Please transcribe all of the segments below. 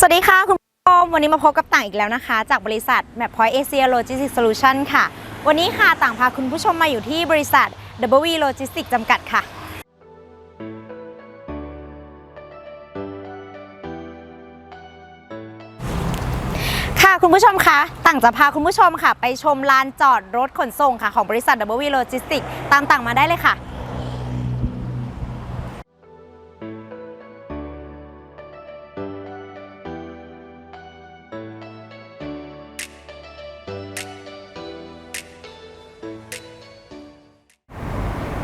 สวัสดีค่ะคุณผู้ชมวันนี้มาพบกับต่างอีกแล้วนะคะ จากบริษัท Map Point Asia Logistics Solution ค่ะ วันนี้ค่ะต่างพาคุณผู้ชมมาอยู่ที่บริษัท W Logistics จำกัดค่ะ ค่ะคุณผู้ชมคะต่างจะพาคุณผู้ชมค่ะ ไปชมลานจอดรถขนส่งค่ะ ของบริษัท W Logistics ตามต่างมาได้เลยค่ะ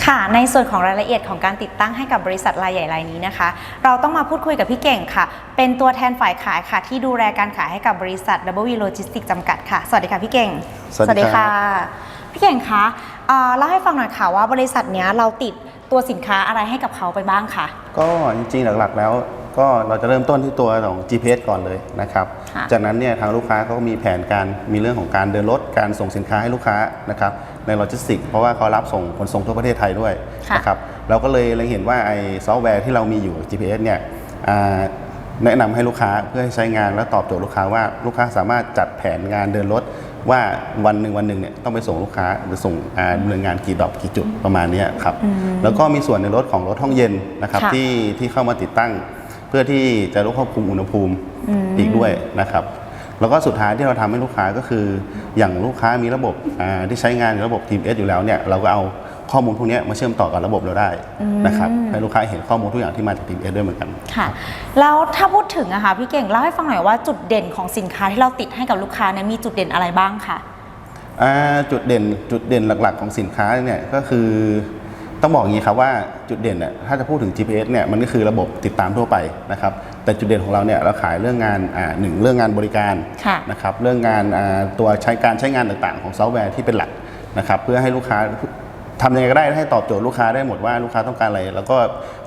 ค่ะ ในส่วนของรายละเอียดของการติดตั้งให้กับบริษัทรายใหญ่รายนี้นะคะ เราต้องมาพูดคุยกับพี่เก่งค่ะ เป็นตัวแทนฝ่ายขายค่ะ ที่ดูแลการขายให้กับบริษัท W Logistics จำกัดค่ะ สวัสดีค่ะพี่เก่ง สวัสดีครับพี่เก่งคะเอ่อเล่าให้ฟังหน่อยค่ะว่าบริษัทเนี้ยเราติดตัวสินค้าอะไรให้กับเขาไปบ้างคะก็จริงๆหลักๆแล้วก็เราจะเริ่มต้นที่ตัวของ GPS ก่อนเลยนะครับค่ะจากนั้นเนี่ยทางลูกค้าก็มีแผนการมีเรื่องของการเดินรถการส่งสินค้าให้ลูกค้านะครับ ในโลจิสติกส์เพราะว่าเขารับส่งขนส่งทั่วประเทศไทยด้วยค่ะ นะครับเราก็เลยเล็งเห็นว่าไอ้ซอฟต์แวร์ที่เรามีอยู่ GPS เนี่ยอ่าแนะนำให้ลูกค้าเพื่อให้ใช้งานและตอบโจทย์ลูกค้าว่าลูกค้าสามารถจัดแผนงานเดินรถ ว่าวันหนึ่งวันหนึ่งเนี่ยต้องไปส่งลูกค้าหรือส่งอ่าดำเนินงานกี่ดอกกี่จุดประมาณเนี้ยครับแล้วก็มีส่วนในรถของรถห้องเย็นนะครับค่ะ ที่ที่เข้ามาติดตั้ง เพื่อที่จะรู้ควบคุมอุณหภูมิอีกด้วยนะครับ แล้วก็สุดท้ายที่เราทำให้ลูกค้าก็คือ อย่างลูกค้ามีระบบอ่าที่ใช้งานระบบ Team S อยู่แล้วเนี่ยเราก็เอาข้อมูลพวกเนี้ยมาเชื่อมต่อกับระบบเราได้นะครับให้ลูกค้าเห็นข้อมูลทุกอย่างที่มาจาก Team S ด้วยเหมือนกันค่ะแล้วถ้าพูดถึงอะค่ะพี่เก่งเล่าให้ฟังหน่อยว่าจุดเด่นของสินค้าที่เราติดให้กับลูกค้าเนี่ยมีจุดเด่นอะไรบ้างคะอ่าจุดเด่นจุดเด่นหลักๆ ของสินค้าเนี่ยก็คือต้องบอกอย่างนี้ครับว่าจุดเด่นเนี่ยถ้าจะพูดถึง GPS เนี่ยมันก็คือระบบติดตามทั่วไปนะครับ แต่จุดเด่นของเราเนี่ยเราขายเรื่องงานอ่าหนึ่งเรื่องงานบริการค่ะนะครับเรื่องงานอ่าตัวใช้การใช้งานต่างๆ ของซอฟต์แวร์ที่เป็นหลักนะครับเพื่อให้ลูกค้าทำยังไงก็ได้ให้ตอบโจทย์ลูกค้าได้หมดว่าลูกค้าต้องการอะไร แล้วก็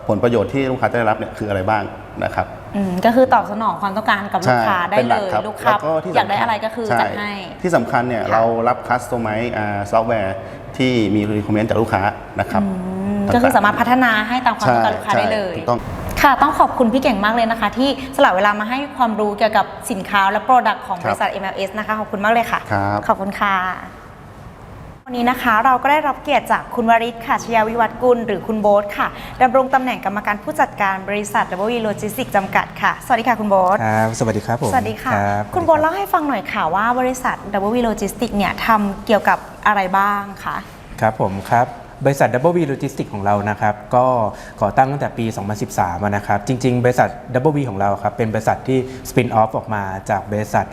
ผลประโยชน์ที่ลูกค้าจะได้รับเนี่ยคืออะไรบ้างนะครับอืมก็คือตอบสนองความต้องการกับลูกค้าได้ป็นหเลกยครับลูกค้าแล้วก็ที่อยากได้สำคัญอะไรก็คือช่จัดให้ที่สำคัญเนี่ยค่ะเรารับคัสตอมไมซ์ซอฟต์แวร์ที่มีรีคอมเมนต์จากลูกค้านะครับอืมก็คือสามารถพัฒนาให้ตามความต้องการลูกค้าใช่ได้เลยถูกต้อง ค่ะ ต้องขอบคุณพี่เก่งมากเลยนะคะ ที่สละเวลามาให้ความรู้เกี่ยวกับสินค้าและโปรดักต์ของบริษัท MLS นะคะ ขอบคุณมากเลยค่ะ ครับ ขอบคุณค่ะ วันนี้นะคะเราก็ได้รับเกียรติจากคุณวริศค่ะชยาวิวัฒน์กุลหรือคุณโบ๊ทค่ะดำรงตำแหน่งกรรมการผู้จัดการบริษัท W Logistics จำกัดค่ะ สวัสดีค่ะคุณโบ๊ท ครับ สวัสดีครับผมสวัสดีค่ะ รับคุณโบทเล่าให้ฟังหน่อยค่ะว่าบริษัท W Logistics เนี่ยทำเกี่ยวกับอะไรบ้างคะ ครับผมครับ บริษัท Double V Logistics ของเรานะครับก็ก่อตั้งตั้งแต่ปี 2013นะครับจริง ๆ บริษัท Double V ของเราครับเป็นบริษัทที่ spin off ออกมาจากบริษัท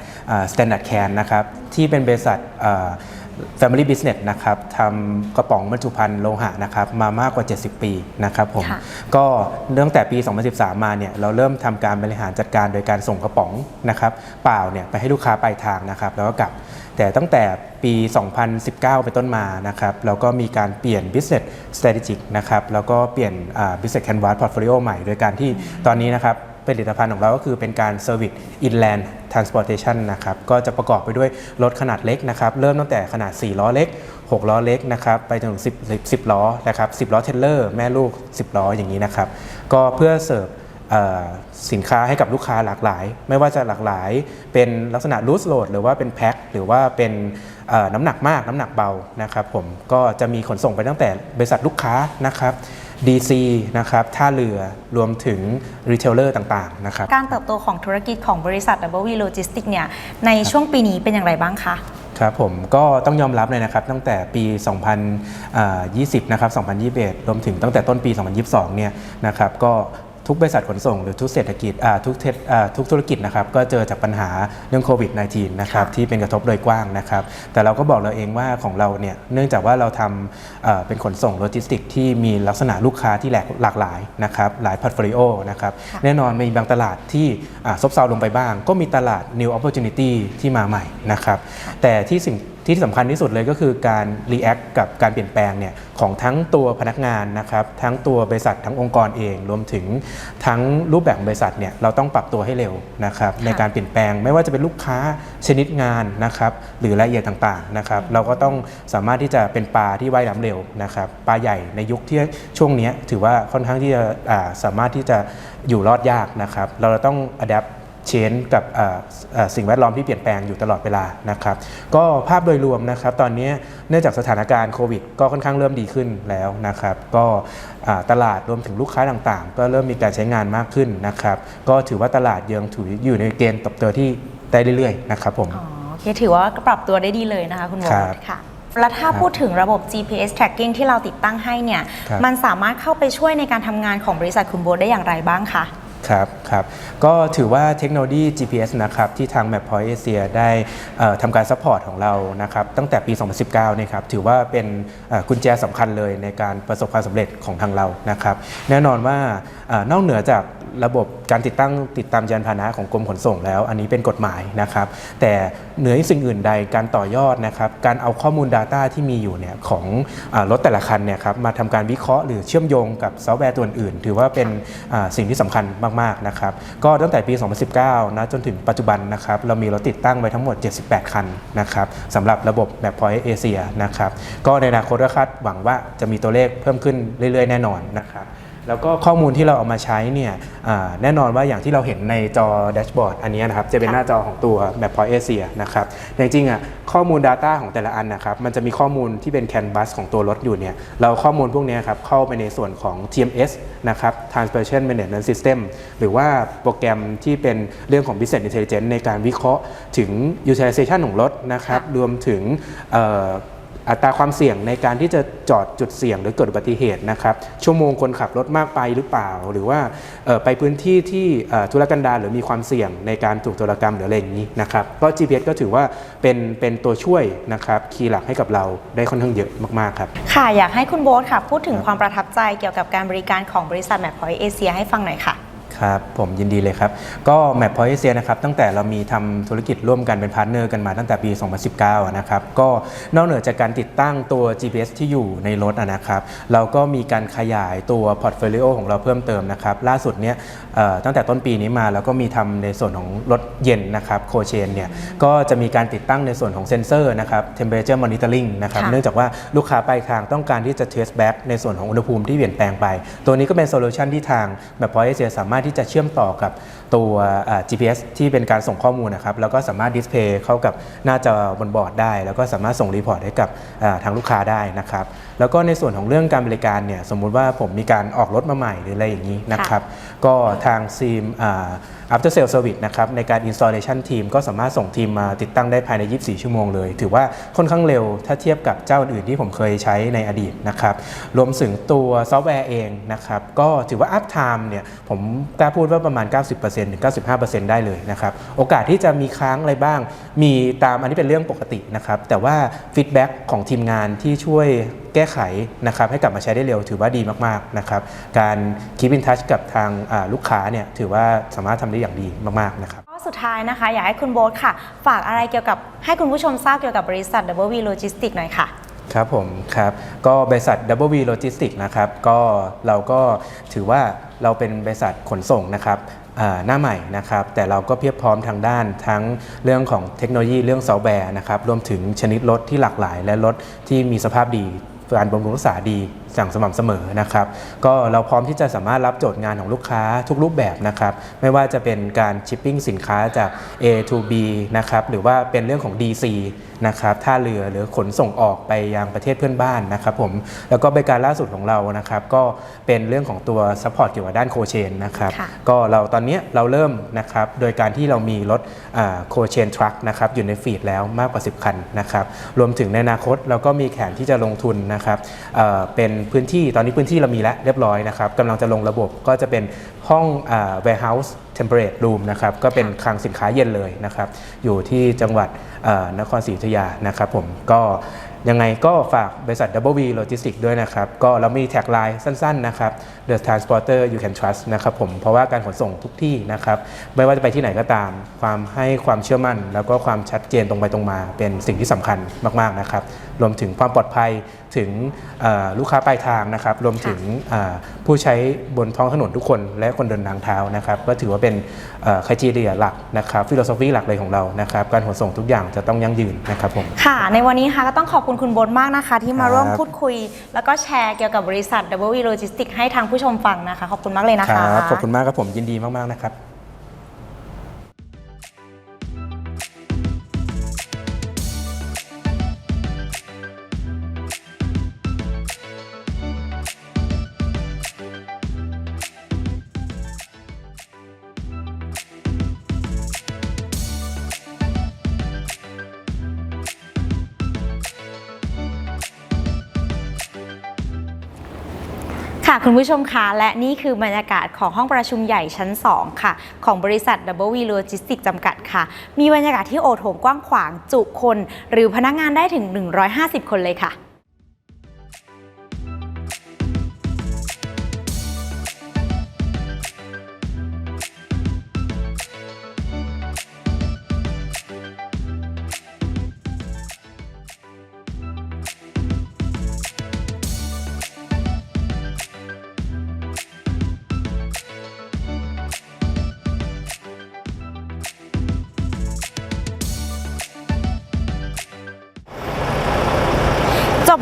Standard Can นะครับที่เป็นบริษัท Family Business นะครับทำกระป๋องบรรจุภัณฑ์โลหะนะครับมามากกว่า 70 ปีนะครับผมค่ะก็ตั้งแต่ปี 2013 มาเนี่ยเราเริ่มทำการบริหารจัดการโดยการส่งกระป๋องนะครับเปล่าเนี่ยไปให้ลูกค้าปลายทางนะครับแล้วก็กลับแต่ตั้งแต่ปี 2019 เป็นต้นมานะครับเราก็มีการเปลี่ยน business strategic นะครับแล้วก็เปลี่ยนอ่า business canvas portfolio ใหม่ โดยการที่ตอนนี้นะครับผลิตภัณฑ์ของเราก็คือเป็นการ service inland transportation นะครับก็จะประกอบไปด้วยรถขนาดเล็กนะครับเริ่มตั้งแต่ขนาด 4 ล้อเล็ก 6 ล้อเล็กนะครับไปจนถึง10 10 10 ล้อนะครับ10 ล้อเทเลอร์แม่ลูก 10 ล้ออย่างนี้นะครับก็เพื่อเสิร์ฟสินค้าให้กับลูกค้าหลากหลาย ไม่ว่าจะหลากหลาย เป็นลักษณะ loose load หรือว่าเป็นแพ็คหรือว่าเป็นน้ำหนักมากน้ำหนักเบานะครับผมก็จะมีขนส่งไปตั้งแต่บริษัทลูกค้านะครับ DC นะครับท่าเรือรวมถึงรีเทลเลอร์ต่างๆนะครับการเติบโตของธุรกิจของบริษัท W Logistics เนี่ยในช่วงปีนี้เป็นอย่างไรบ้างคะครับผมก็ต้องยอมรับเลยนะครับตั้งแต่ปี 2020 นะครับ 2021 รวมถึงตั้งแต่ต้นปี 2022 เนี่ยนะครับก็ ทุกบริษัทขนส่งหรือทุกเศรษฐกิจอ่าทุกเทศอ่าทุกธุรกิจนะครับก็เจอจากปัญหาเรื่องโควิด -19 นะครับค่ะที่เป็นกระทบโดยกว้างนะครับแต่เราก็บอกเราเองว่าของเราเนี่ยเนื่องจากว่าเราทำเอ่อเป็นขนส่งโลจิสติกที่มีลักษณะลูกค้าที่หลากหลากหลายนะครับหลายพอร์ตโฟลิโอนะครับค่ะแน่นอนมีบางตลาดที่อ่าซบเซาลงไปบ้าง ก็มีตลาด new opportunity ที่มาใหม่นะครับแต่ที่สิ่ง ที่สำคัญที่สุดเลยก็คือการ react กับการเปลี่ยนแปลงเนี่ยของทั้งตัวพนักงานนะครับทั้งตัวบริษัททั้งองค์กรเอง รวมถึงทั้งรูปแบบของบริษัทเนี่ยเราต้องปรับตัวให้เร็วนะครับในการเปลี่ยนแปลงไม่ว่าจะเป็นลูกค้าชนิดงานนะครับหรือรายละเอียดต่างๆนะครับเราก็ต้องสามารถที่จะเป็นปลาที่ว่ายน้ำเร็วนะครับปลาใหญ่ในยุคที่ช่วงเนี้ยถือว่าค่อนข้างที่จะอ่าสามารถที่จะอยู่รอดยากนะครับเราต้อง adapt เชนกับเอ่อเอ่อสิ่งแวดล้อมที่เปลี่ยนแปลงอยู่ตลอดเวลานะครับ ก็ภาพโดยรวมนะครับตอนนี้เนื่องจากสถานการณ์โควิด ก็ค่อนข้างเริ่มดีขึ้นแล้วนะครับ ก็อ่าตลาดรวมถึงลูกค้าต่างๆ ก็เริ่มมีการใช้งานมากขึ้นนะครับ ก็ถือว่าตลาดยังถืออยู่ในเกณฑ์เติบโตที่ได้เรื่อยๆนะครับผมอ๋อโอเคถือว่าปรับตัวได้ดีเลยนะคะคุณโบครับค่ะแล้วถ้าครับพูดถึงระบบ GPS tracking ที่เราติดตั้งให้เนี่ยครับมันสามารถเข้าไปช่วยในการทำงานของบริษัทคุณโบได้อย่างไรบ้างคะ ครับครับก็ถือว่าเทคโนโลยี GPS นะครับที่ทาง Mappoint Asia ได้ทำการซัพพอร์ตของเรานะครับตั้งแต่ปี 2019เนี่ยครับถือว่าเป็นกุญแจสำคัญเลยในการประสบความสำเร็จของทางเรานะครับแน่นอนว่าอนอกเหนือจากระบบการติดตั้งติดตามยานพาหนะของกรมขนส่งแล้ว อันนี้เป็นกฎหมายนะครับ แต่เหนือสิ่งอื่นใดการต่อยอดนะครับ การเอาข้อมูล Data ที่มีอยู่เนี่ยของอรถแต่ละคันเนี่ยครับมาทำการวิเคราะห์หรือเชื่อมโยงกับซอฟต์แวร์ตัวอื่น ถือว่าเป็นสิ่งที่สำคัญมากๆนะครับก็ตั้งแต่ปี 2019 นะจนถึงปัจจุบันนะครับเรามีรถติดตั้งไว้ทั้งหมด 78 คันนะครับสำหรับระบบ Mappoint Asia นะครับก็ในอนาคตคาดหวังว่าจะมีตัวเลขเพิ่มขึ้นเรื่อย ๆ แน่นอนนะครับ แล้วก็ข้อมูลที่เราเอามาใช้เนี่ยแน่นอนว่าอย่างที่เราเห็นในจอแดชบอร์ดอันนี้นะครับจะเป็นหน้าจอของตัว Mappoint Asia นะครับแต่จริงๆอะข้อมูล Data ของแต่ละอันนะครับมันจะมีข้อมูลที่เป็น Canvas ของตัวรถอยู่เนี่ยเราข้อมูลพวกนี้ครับเข้าไปในส่วนของ TMS นะครับ Transportation Management System หรือว่าโปรแกรมที่เป็นเรื่องของ Business Intelligence ในการวิเคราะห์ถึง utilization ของรถนะครับรวมถึง อัตราความเสี่ยงในการที่จะจอดจุดเสี่ยงหรือเกิดอุบัติเหตุนะครับ ชั่วโมงคนขับรถมากไปหรือเปล่า หรือว่าไปพื้นที่ที่ธุรกันดารหรือมีความเสี่ยงในการถูกโจรกรรมหรืออะไรอย่างนี้นะครับก็ GPS ก็ถือว่าเป็นเป็นตัวช่วยนะครับคีย์หลักให้กับเราได้ค่อนข้างเยอะมากๆครับค่ะอยากให้คุณโบ๊ทค่ะพูดถึงความประทับใจเกี่ยวกับการบริการของบริษัท Mappoint Asia ให้ฟังหน่อยค่ะ ครับ ผมยินดีเลยครับ ก็ Map Point Asia นะครับตั้งแต่เรามีทำธุรกิจร่วมกันเป็นพาร์ทเนอร์กันมาตั้งแต่ปี 2019อะนะครับก็นอกเหนือจากการติดตั้งตัว GPS ที่อยู่ในรถอะนะครับเราก็มีการขยายตัวพอร์ตโฟลิโอของเราเพิ่มเติมนะครับล่าสุดเนี้ยเอ่อตั้งแต่ต้นปีนี้มาเราก็มีทำในส่วนของรถเย็นนะครับโคเชนเนี่ยก็จะมีการติดตั้งในส่วนของเซ็นเซอร์นะครับ temperature monitoring นะครับค่ะเนื่องจากว่าลูกค้าปลายทางต้องการที่จะ trace back ในส่วนของอุณหภูมิที่เปลี่ยนแปลงไป ตัวนี้ก็เป็นโซลูชันที่ทางแบบพอยเซียสามารถที่จะเชื่อมต่อกับตัว GPS ที่เป็นการส่งข้อมูลนะครับ แล้วก็สามารถดิสเพย์เข้ากับหน้าจอบนบอร์ดได้ แล้วก็สามารถส่งรีพอร์ตให้กับทางลูกค้าได้นะครับ แล้วก็ในส่วนของเรื่องการบริการเนี่ยสมมุติว่าผมมีการออกรถมาใหม่หรืออะไรอย่างนี้นะครับก็ทางซีมอ่า after sale service นะครับในการ installation ทีมก็สามารถส่งทีมมาติดตั้งได้ภายใน 24 ชั่วโมงเลย ถือว่าค่อนข้างเร็วถ้าเทียบกับเจ้าอื่นที่ผมเคยใช้ในอดีตนะครับรวมถึงตัวซอฟต์แวร์เองนะครับก็ถือว่า up time เนี่ยผมกล้าพูดว่าประมาณ 90%ถึง 95%ได้เลยนะครับโอกาสที่จะมีค้างอะไรบ้าง มีตามอันนี้เป็นเรื่องปกตินะครับแต่ว่า feedback ของทีมงานที่ช่วย แก้ไขนะครับให้กลับมาใช้ได้เร็วถือว่าดีมากๆนะครับการ keep in touch กับทางอ่าลูกค้าเนี่ยถือว่าสามารถทำได้อย่างดีมากๆนะครับข้อสุดท้ายนะคะ อยากให้คุณโบ๊ทค่ะ ฝากอะไรเกี่ยวกับให้คุณผู้ชมทราบเกี่ยวกับบริษัท W Logistics หน่อยค่ะครับผมครับก็บริษัท w v Logistics นะครับก็เราก็ถือว่าเราเป็นบริษัทขนส่งนะครับอ่าหน้าใหม่นะครับแต่เราก็เพียบพร้อมทางด้านทั้งเรื่องของเทคโนโลยีเรื่องซอฟต์แวร์นะครับรวมถึงชนิดรถที่หลากหลาย และรถที่มีสภาพดี การบำรุงรักษาดี อย่างสม่ำเสมอนะครับ ก็เราพร้อมที่จะสามารถรับโจทย์งานของลูกค้าทุกรูปแบบนะครับ ไม่ว่าจะเป็นการชิปปิ้งสินค้าจาก A to B นะครับหรือว่าเป็นเรื่องของ DC นะครับท่าเรือหรือขนส่งออกไปยังประเทศเพื่อนบ้านนะครับผมแล้วก็บริการล่าสุดของเรานะครับก็เป็นเรื่องของตัวซัพพอร์ตเกี่ยวกับด้านโคเชนนะครับค่ะก็เราตอนเนี้ยเราเริ่มนะครับโดยการที่เรามีรถโคเชนทรัคนะครับอยู่ในฟีดแล้วมากกว่า 10 คันนะครับรวมถึงในอนาคตเราก็มีแผนที่จะลงทุนนะครับเอ่อเป็นพื้นที่ตอนนี้พื้นที่เรามีแล้วเรียบร้อยนะครับกำลังจะลงระบบก็จะเป็นห้องอ่า warehouse temperate room นะครับก็เป็นคลังสินค้าเย็นเลยนะครับ อยู่ที่จังหวัดเอ่อนครศรีอยุธยานะครับผมก็ยังไงก็ฝากบริษัท w Logistics ด้วยนะครับ ก็เรามีแท็กไลน์สั้นๆนะครับ The Transporter You Can Trust นะครับผมเพราะว่าการขนส่งทุกที่นะครับ ไม่ว่าจะไปที่ไหนก็ตาม ความให้ความเชื่อมั่น แล้วก็ความชัดเจนตรงไปตรงมา เป็นสิ่งที่สำคัญมาก ๆ นะครับ รวมถึงความปลอดภัยถึงเอ่อลูกค้าปลายทางนะครับ รวมถึงเอ่อผู้ใช้บนท้องถนนทุกคน และคนเดินทางเท้านะครับก็ถือว่าเป็นคทีเรียหลักนะครับฟิโลโซฟีหลักเลยของเรานะครับการขนส่งทุกอย่างจะต้องยั่งยืนนะครับผมค่ะ ในวันนี้ค่ะก็ต้องขอบคุณคุณโบ๊ทมากนะคะ ที่มาครับร่วมพูดคุย แล้วก็แชร์เกี่ยวกับบริษัท W Logistics ให้ทางผู้ชมฟังนะคะ ขอบคุณมากเลยนะคคะรับขอบคุณมากครับผมยินดีมากๆนะครับ ค่ะคุณผู้ชมคะและนี่คือบรรยากาศของห้องประชุมใหญ่ชั้น 2 ค่ะ ของบริษัท W Logistics จำกัดค่ะ มีบรรยากาศที่โอโถงกว้างขวางจุคน หรือพนักงานได้ถึง 150 คนเลยค่ะ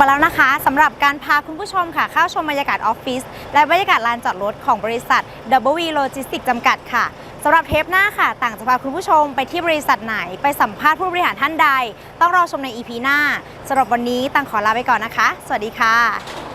ไปแล้วนะคะสำหรับการพาคุณผู้ชมค่ะเข้าชมบรรยากาศออฟฟิศและบรรยากาศลานจอดรถของบริษัท W Logistics จำกัดค่ะสำหรับเทปหน้าค่ะ ต่างจะพาคุณผู้ชมไปที่บริษัทไหน ไปสัมภาษณ์ผู้บริหารท่านใด ต้องรอชมใน EP หน้าสำหรับวันนี้ต่างขอลาไปก่อนนะคะ สวัสดีค่ะ